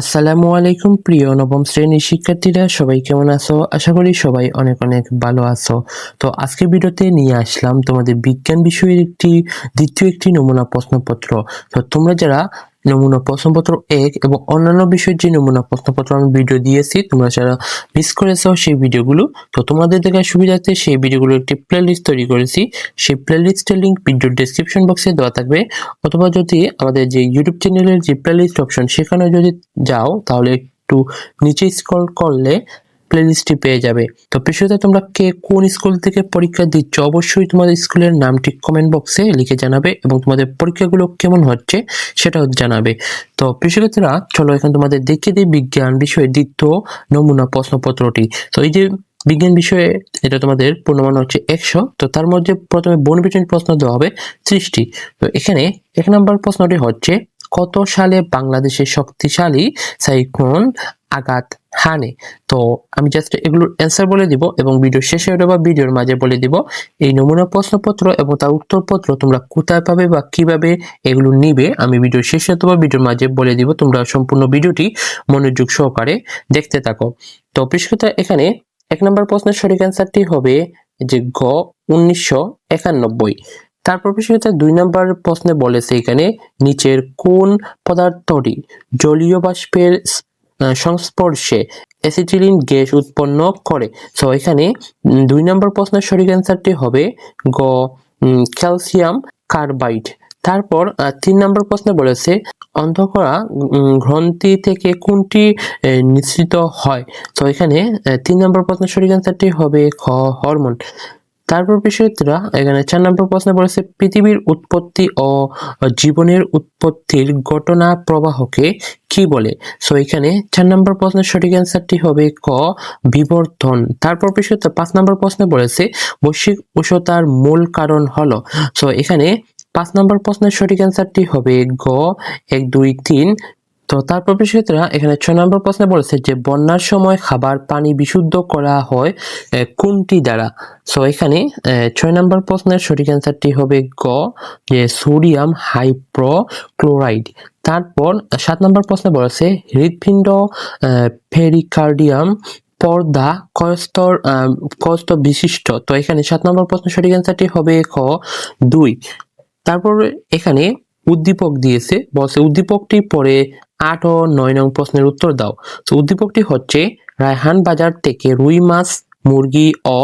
আসসালামু আলাইকুম, প্রিয় নবম শ্রেণির শিক্ষার্থীরা, সবাই কেমন আছো? আশা করি সবাই অনেক অনেক ভালো আছো। তো আজকে ভিডিওতে নিয়ে আসলাম তোমাদের বিজ্ঞান বিষয়ের একটি, দ্বিতীয় একটি নমুনা প্রশ্নপত্র। তো তোমরা যারা নমুনা প্রশ্নপত্র এক এবং অন্যান্য বিষয়ের যে নমুনা প্রশ্নপত্র আমি ভিডিও দিয়েছি, তোমরা যারা মিস করেছ সেই ভিডিওগুলো তো তোমাদের দেখার সুবিধার্থে সেই ভিডিওগুলো একটি প্লেলিস্ট তৈরি করেছি। সেই প্লেলিস্টের লিঙ্ক ভিডিও ডেসক্রিপশন বক্সে দেওয়া থাকবে। অথবা যদি আমাদের যে ইউটিউব চ্যানেলের যে প্লেলিস্ট অপশন সেখানে যদি যাও, তাহলে একটু নিচে স্ক্রল করলে প্লেলিস্টটি পেয়ে যাবে। তো বিষয়টা তোমরা কে কোন স্কুল থেকে পরীক্ষা দিচ্ছ, অবশ্যই তোমাদের স্কুলের নামটি কমেন্ট বক্সে লিখে জানাবে এবং তোমাদের পরীক্ষাগুলো কেমন হচ্ছে সেটাও জানাবে। তো কৃষিক্ষেত্রা চলো এখন তোমাদের দেখিয়ে দিই বিজ্ঞান বিষয়ে দ্বিতীয় নমুনা প্রশ্নপত্রটি। তো এই যে বিজ্ঞান বিষয়ে, এটা তোমাদের পূর্ণমান হচ্ছে একশো, তো তার মধ্যে প্রথমে বনবিচন প্রশ্ন দেওয়া হবে সৃষ্টি তো এখানে এক নম্বর প্রশ্নটি হচ্ছে, কত সালে বাংলাদেশের শক্তিশালী সাইক্লোন আঘাত হানে। তো আমি জাস্ট এগুলোর অ্যান্সার বলে দিব এবং ভিডিও শেষে বা ভিডিওর মাঝে বলে দিব, এই নমুনা প্রশ্নপত্র এবং তার উত্তরপত্র তোমরা কোথায় পাবে বা কীভাবে এগুলো নিবে, আমি ভিডিও শেষে অথবা ভিডিওর মাঝে বলে দিব। তোমরা সম্পূর্ণ ভিডিওটি মনোযোগ সহকারে দেখতে থাকো। তো পৃষ্ঠতা এখানে এক নম্বর প্রশ্নের সঠিক অ্যান্সারটি হবে যে গ উনিশশো একানব্বই। তারপর বিষয়টা দুই নম্বর প্রশ্নে বলেছে এখানে, নিচের কোন পদার্থটি জলীয় বাষ্পের সংস্পর্শে অ্যাসিটিলিন গ্যাস উৎপন্ন করে। সো এখানে দুই নম্বর প্রশ্নের সঠিক অ্যান্সারটি হবে গ ক্যালসিয়াম কার্বাইড তারপর তিন নম্বর প্রশ্নে বলেছে, অন্ধকরা গ্রন্থি থেকে কোনটি নিঃসৃত হয়? তো এখানে তিন নম্বর প্রশ্নের সঠিক অ্যান্সারটি হবে খ, হরমোন। তারপর বিষয়টা এখানে চার নম্বর প্রশ্নে বলেছে, পৃথিবীর উৎপত্তি ও জীবনের উৎপত্তির ঘটনা প্রবাহকে কি বলে? সো এখানে চার নম্বর প্রশ্নের সঠিক অ্যান্সারটি হবে ক, বিবর্তন। তারপর বিষয়টা পাঁচ নম্বর প্রশ্নে বলেছে, বৈশ্বিক উষ্ণতার মূল কারণ হলো। সো এখানে পাঁচ নম্বর প্রশ্নের সঠিক অ্যান্সারটি হবে গ, এক, দুই, তিন। তো তারপর বিষয়টা এখানে ছয় নম্বর প্রশ্নে বলেছে যে, বন্যার সময় খাবার পানি বিশুদ্ধ করা হয় কোনটি দ্বারা? সো এখানে ছয় নম্বর প্রশ্নের সঠিক অ্যান্সারটি হবে গ, যে সোডিয়াম হাইপ্রোক্লোরাইড তারপর সাত নম্বর প্রশ্নে বলেছে, হৃৎপিণ্ড ফেরিকার্ডিয়াম পর্দা কয়স্তর কয়স্তর বিশিষ্ট তো এখানে সাত নম্বর প্রশ্নের সঠিক অ্যান্সারটি হবে খ, দুই। তারপর এখানে উদ্দীপক দিয়েছে, বলছে উদ্দীপকটি পরে আট ও নয় নং প্রশ্নের উত্তর দাও। তো উদ্দীপকটি হচ্ছে, রায়হান বাজার থেকে রুই মাছ, মুরগি ও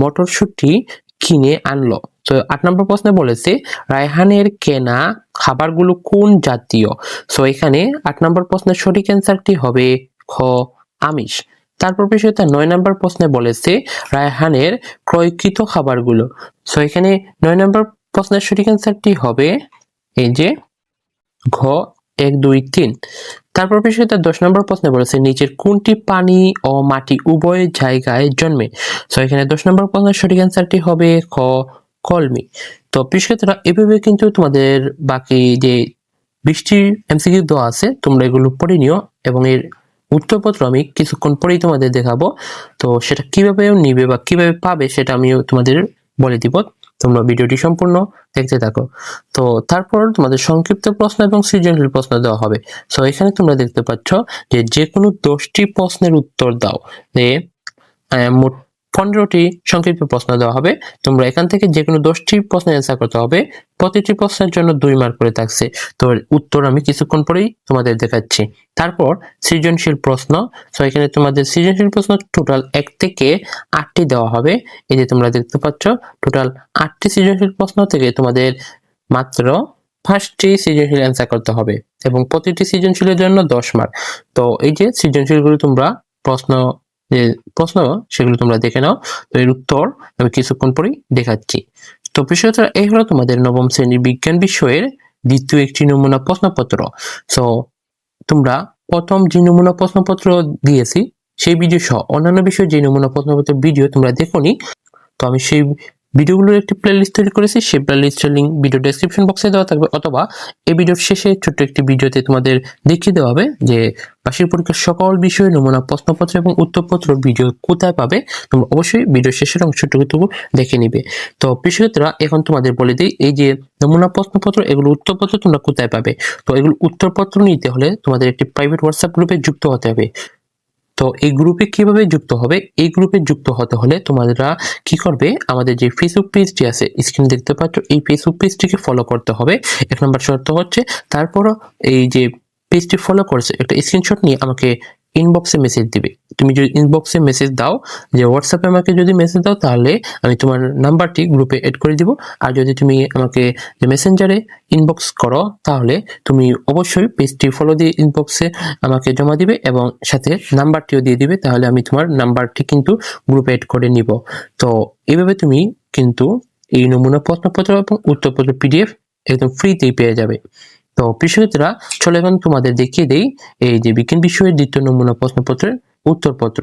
মটরশুঁটি কিনে আনলো। তো আট নম্বর প্রশ্নে বলেছে, রায়হানের কেনা খাবারগুলো কোন জাতীয়? সো এখানে আট নম্বর প্রশ্নের সঠিক অ্যান্সারটি হবে খ, আমিষ। তারপর বিষয়টা নয় নম্বর প্রশ্নে বলেছে, রায়হানের ক্রয়কৃত খাবারগুলো। সো এখানে নয় নম্বর প্রশ্নের সঠিক অ্যান্সারটি হবে এই যে, ঘ এক, দুই, তিন। তারপর বিষয়টা দশ নম্বর প্রশ্নে বলেছে, নিচের কোনটি পানি ও মাটি উভয় জায়গায় জন্মে? তো এখানে দশ নম্বর প্রশ্নের সঠিক অ্যান্সারটি হবে খ, কলমি। তো বিষয়টা এভাবে কিন্তু তোমাদের বাকি যে বৃষ্টির এমসিকিউ দেওয়া আছে, তোমরা এগুলো পড়ে নিও এবং এর উত্তরপত্র আমি কিছুক্ষণ পরেই তোমাদের দেখাবো। তো সেটা কীভাবে নিবে বা কীভাবে পাবে সেটা আমিও তোমাদের বলে দিব। তোমরা ভিডিওটি সম্পূর্ণ দেখতে থাকো। তো তারপর তোমাদের সংক্ষিপ্ত প্রশ্ন এবং সৃজনশীল প্রশ্ন দেওয়া হবে। সো এখানে তোমরা দেখতে পাচ্ছ যে যে কোনো দশটি প্রশ্নের উত্তর দাও। যে মোট পনেরোটি সংক্ষিপ্ত প্রশ্ন দেওয়া হবে। তোমরা এখান থেকে যে কোনো দশটি প্রশ্নের অ্যান্সার করতে হবে। প্রতিটি প্রশ্নের জন্য দুই মার্ক করে থাকছে। তো উত্তর আমি কিছুক্ষণ পরেই তোমাদের দেখাচ্ছি। তারপর সৃজনশীল প্রশ্ন। তো এখানে তোমাদের সৃজনশীল প্রশ্ন টোটাল এক থেকে আটটি দেওয়া হবে। এই যে তোমরা দেখতে পাচ্ছ টোটাল আটটি সৃজনশীল প্রশ্ন থেকে তোমাদের মাত্র পাঁচটি সৃজনশীল অ্যান্সার করতে হবে এবং প্রতিটি সৃজনশীলের জন্য দশ মার্ক তো এই যে সৃজনশীলগুলো তোমরা প্রশ্ন যে প্রশ্ন সেগুলো তোমরা দেখে নাও। তো এর উত্তর আমি কিছুক্ষণ পরেই দেখাচ্ছি। তো বিষয়টা এই হলো তোমাদের নবম শ্রেণির বিজ্ঞান বিষয়ের দ্বিতীয় একটি নমুনা প্রশ্নপত্র। সো তোমরা প্রথম যে নমুনা প্রশ্নপত্র দিয়েছি, সেই ভিডিও সহ অন্যান্য বিষয়ে যে নমুনা প্রশ্নপত্র ভিডিও তোমরা দেখো তো আমি সেই ভিডিওগুলোর একটি প্লেলিস্ট তৈরি করেছি সেই প্লেলিস্টের লিঙ্ক ভিডিও ডেসক্রিপশন বক্সে দেওয়া থাকবে, অথবা এই ভিডিওর শেষে ছোট্ট একটি ভিডিওতে তোমাদের দেখিয়ে দেওয়া হবে যে বার্ষিক পরীক্ষার সকল বিষয়ে, নমুনা, প্রশ্নপত্র এবং উত্তরপত্র ভিডিও কোথায় পাবে, তোমরা অবশ্যই ভিডিও শেষের অংশটুকু দেখে নিবে। তো কৃষকরা এখন তোমাদের বলে দিই, এই যে নমুনা, প্রশ্নপত্র, এগুলো উত্তরপত্র তোমরা কোথায় পাবে? তো এগুলো উত্তরপত্র নিতে হলে তোমাদের একটি প্রাইভেট হোয়াটসঅ্যাপ গ্রুপে যুক্ত হতে হবে। তো এই গ্রুপে কীভাবে যুক্ত হবে? এই গ্রুপে যুক্ত হতে হলে তোমরা কি করবে? আমাদের যে ফেসবুক পেজটি আছে স্ক্রিন দেখতে পাচ্ছ, এই ফেসবুক পেজটিকে ফলো করতে হবে। এক নম্বর শর্ত হচ্ছে, তারপরও এই যে পেজটি ফলো করেছে, একটা স্ক্রিনশট নিয়ে আমাকে ইনবক্সে মেসেজ দিবে। তুমি যদি ইনবক্সে মেসেজ দাও, যে হোয়াটসঅ্যাপে আমাকে যদি মেসেজ দাও, তাহলে আমি তোমার নাম্বারটি গ্রুপে এড করে দিব। আর যদি তুমি আমাকে যে মেসেঞ্জারে ইনবক্স করো, তাহলে তুমি অবশ্যই পেজটি ফলো দিয়ে ইনবক্সে আমাকে জমা দিবে এবং সাথে নাম্বারটিও দিয়ে দিবে, তাহলে আমি তোমার নাম্বারটি কিন্তু গ্রুপে এড করে নিব। তো এইভাবে তুমি কিন্তু এই নমুনা প্রশ্নপত্র এবং উত্তরপত্র পিডিএফ একদম ফ্রিতেই পেয়ে যাবে। তো কৃষকরা চলে এখন তোমাদের দেখিয়ে দেই এই যে বিজ্ঞান বিষয়ের দ্বিতীয় নমুনা প্রশ্নপত্রের উত্তরপত্র।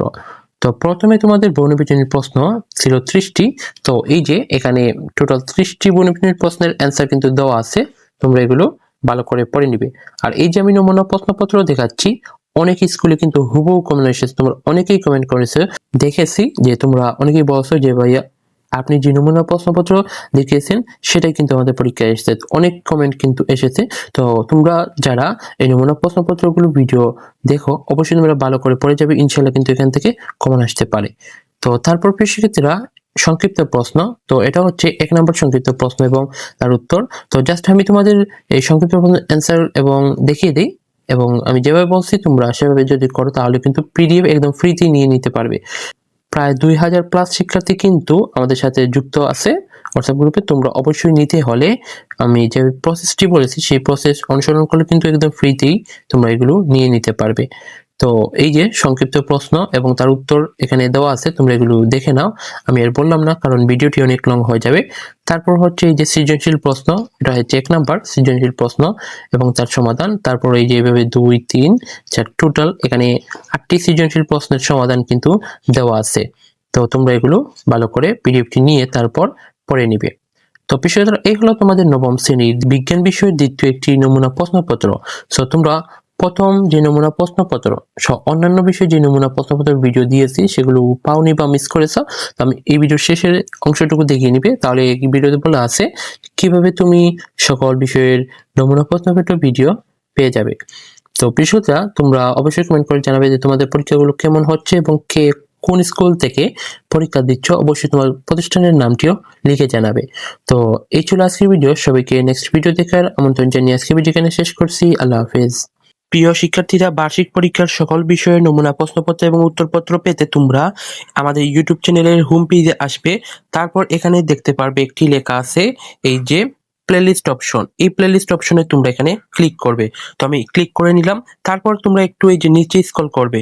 তো প্রথমে তোমাদের বর্ণবিজনীর প্রশ্ন ছিল ত্রিশটি। তো এই যে এখানে টোটাল ত্রিশটি বর্ণবিজনীর প্রশ্নের অ্যান্সার কিন্তু দেওয়া আছে। তোমরা এগুলো ভালো করে পড়ে নিবে। আর এই যে আমি নমুনা প্রশ্নপত্র দেখাচ্ছি, অনেক স্কুলে কিন্তু হুবহু কমেন্ট এসেছে। তোমরা অনেকেই কমেন্ট করেছে। দেখেছি যে তোমরা অনেকেই বলছো যে ভাইয়া আপনি যে নমুনা প্রশ্নপত্র দেখিয়েছেন, সেটাই কিন্তু আমাদের পরীক্ষায় এসেছে। অনেক কমেন্ট কিন্তু এসেছে। তো তোমরা যারা এই নমুনা প্রশ্নপত্রগুলো ভিডিও দেখো, অবশ্যই তোমরা ভালো করে পড়ে যাবে। ইনশাল্লাহ কিন্তু এখান থেকে কমন আসতে পারে। তো তারপর শিক্ষার্থীরা, সংক্ষিপ্ত প্রশ্ন। তো এটা হচ্ছে এক নম্বর সংক্ষিপ্ত প্রশ্ন এবং তার উত্তর। তো জাস্ট আমি তোমাদের এই সংক্ষিপ্ত প্রশ্নের অ্যান্সার এবং দেখিয়ে দিই। এবং আমি যেভাবে বলছি, তোমরা সেভাবে যদি করো, তাহলে কিন্তু পিডিএফ একদম ফ্রিতে নিয়ে নিতে পারবে। প্রায় দুই হাজার প্লাস শিক্ষার্থী কিন্তু আমাদের সাথে যুক্ত আছে হোয়াটসঅ্যাপ গ্রুপে তোমরা অবশ্যই নিতে হলে আমি যে প্রসেসটি বলেছি, সেই প্রসেস অনুসরণ করলে কিন্তু একদম ফ্রিতেই তোমরা এগুলো নিয়ে নিতে পারবে। তো এই যে সংক্ষিপ্ত প্রশ্ন এবং তার উত্তর এখানে দেওয়া আছে, তোমরা এগুলো দেখে নাও। আমি আর বললাম না, কারণ ভিডিওটি অনেক লং হয়ে যাবে। তারপর হচ্ছে এই যে সৃজনশীল প্রশ্ন, এটা হচ্ছে এক নাম্বার সৃজনশীল প্রশ্ন এবং তার সমাধান। তারপর এই যে এভাবে দুই, তিন, চার টোটাল এখানে আটটি সৃজনশীল প্রশ্নের সমাধান কিন্তু দেওয়া আছে। তো তোমরা এগুলো ভালো করে পিডিএফটি নিয়ে তারপর পড়ে নিবে। তো বিষয়টা এই হলো তোমাদের নবম শ্রেণির বিজ্ঞান বিষয়ের দ্বিতীয় একটি নমুনা প্রশ্নপত্র। সো তোমরা প্রথম যে নমুনা প্রশ্নপত্র অন্যান্য বিষয়ে যে নমুনা প্রশ্নপত্র ভিডিও দিয়েছি, সেগুলো পাওনি বা মিস করেছ, তো আমি এই ভিডিওর শেষের অংশটুকু দেখিয়ে নিবে। তাহলে এই ভিডিওতে বলা আছে, কীভাবে তুমি সকল বিষয়ের নমুনা প্রশ্নপত্র ভিডিও পেয়ে যাবে। তো প্রিয়তা তোমরা অবশ্যই কমেন্ট করে জানাবে যে তোমাদের পরীক্ষাগুলো কেমন হচ্ছে এবং কে কোন স্কুল থেকে পরীক্ষা দিচ্ছ, অবশ্যই তোমার প্রতিষ্ঠানের নামটিও লিখে জানাবে। তো এই ছিল আজকের ভিডিও সবাইকে নেক্সট ভিডিও দেখার আমন্ত্রণ জানিয়ে আজকের ভিডিও এখানে শেষ করছি। আল্লাহ হাফেজ। প্রিয় শিক্ষার্থীরা, বার্ষিক পরীক্ষার সকল বিষয়ে নমুনা প্রশ্নপত্র এবং উত্তরপত্র পেতে তোমরা আমাদের ইউটিউব চ্যানেলের হোম পেজে আসবে। তারপর এখানে দেখতে পারবে একটি লেখা আছে, এই যে প্লেলিস্ট অপশন এই প্লেলিস্ট অপশনে তোমরা এখানে ক্লিক করবে। তো আমি ক্লিক করে নিলাম। তারপর তোমরা একটু এই যে নিচে স্ক্রল করবে।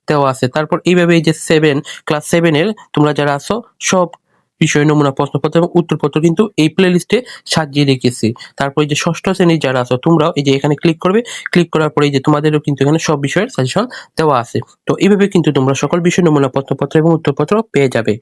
দেওয়া আছে। তারপর এইভাবে এই যে সেভেন ক্লাস সেভেনের তোমরা যারা আছো, সব বিষয় নমুনা প্রশ্নপত্র এবং উত্তরপত্র কিন্তু এই প্লে লিস্টে সাজিয়ে রেখেছি। তারপর এই যে ষষ্ঠ শ্রেণির যারা আছো, তোমরাও এই যে এখানে ক্লিক করবে। ক্লিক করার পরে এই যে তোমাদেরও কিন্তু এখানে সব বিষয়ের সাজেশন দেওয়া আছে। তো এইভাবে কিন্তু তোমরা সকল বিষয় নমুনা প্রশ্নপত্র এবং উত্তরপত্র পেয়ে যাবে।